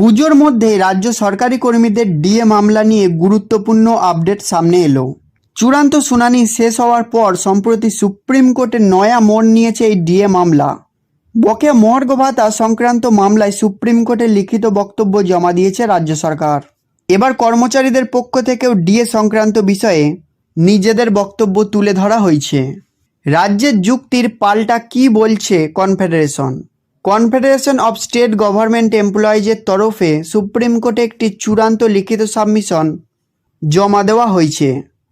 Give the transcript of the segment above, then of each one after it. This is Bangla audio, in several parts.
পুজোর মধ্যে রাজ্য সরকারি কর্মীদের ডিএ মামলা নিয়ে গুরুত্বপূর্ণ আপডেট সামনে এলো। চূড়ান্ত শুনানি শেষ হওয়ার পর সম্প্রতি সুপ্রিম কোর্টে নয়া মোড় নিয়েছে এই ডিএ মামলা। বকেয়া মহার্ঘ ভাতা সংক্রান্ত মামলায় সুপ্রিম কোর্টে লিখিত বক্তব্য জমা দিয়েছে রাজ্য সরকার। এবার কর্মচারীদের পক্ষ থেকেও ডিএ সংক্রান্ত বিষয়ে নিজেদের বক্তব্য তুলে ধরা হয়েছে। রাজ্যের যুক্তির পাল্টা কি বলছে confederation? Confederation of state government এমপ্লয়িজের তরফে সুপ্রিম কোর্টে একটি চূড়ান্ত লিখিত সাবমিশন জমা দেওয়া হয়েছে।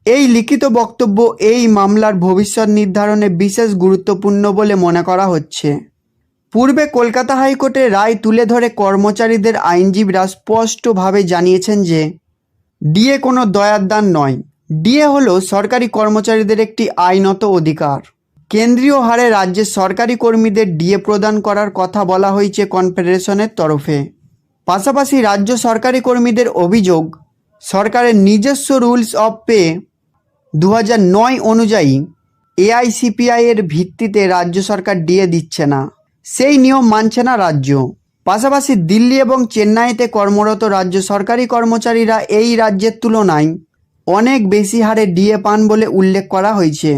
এই লিখিত বক্তব্য এই মামলার ভবিষ্যৎ নির্ধারণে বিশেষ গুরুত্বপূর্ণ বলে মনে করা হচ্ছে। পূর্বে কলকাতা হাইকোর্টে রায় তুলে ধরে কর্মচারীদের আইনজীবীরা স্পষ্টভাবে জানিয়েছেন যে, ডিএ কোনো দয়ার দান নয়। ডিএ হলো সরকারি কর্মচারীদের একটি আইনত অধিকার। কেন্দ্রীয় হারে রাজ্যের সরকারি কর্মীদের ডিএ প্রদান করার কথা বলা হয়েছে কনফেডারেশনের তরফে। পাশাপাশি রাজ্য সরকারি কর্মীদের অভিযোগ, সরকারের নিজস্ব রুলস অফ পে দু নয় অনুযায়ী এআইসিপিআই এর ভিত্তিতে রাজ্য সরকার ডিএ দিচ্ছে না। সেই নিয়ম মানছে না রাজ্য। পাশাপাশি দিল্লি এবং চেন্নাইতে কর্মরত রাজ্য সরকারি কর্মচারীরা এই রাজ্যের তুলনায় অনেক বেশি হারে ডিএ পান বলে উল্লেখ করা হয়েছে।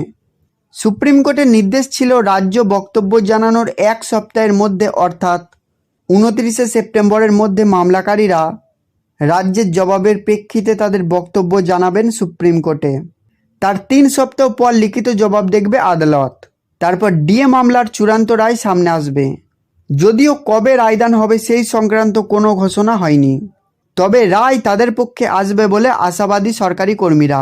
সুপ্রিম কোর্টের নির্দেশ ছিল রাজ্য বক্তব্য জানানোর এক সপ্তাহের মধ্যে, অর্থাৎ উনত্রিশে সেপ্টেম্বরের মধ্যে মামলাকারীরা রাজ্যের জবাবের প্রেক্ষিতে তাদের বক্তব্য জানাবেন সুপ্রিম কোর্টে। তার তিন সপ্তাহ পর লিখিত জবাব দেখবে আদালত। তারপর ডিএ মামলার চূড়ান্ত রায় সামনে আসবে। যদিও কবে রায়দান হবে সেই সংক্রান্ত কোনো ঘোষণা হয়নি। তবে রায় তাদের পক্ষে আসবে বলে আশাবাদী সরকারি কর্মীরা।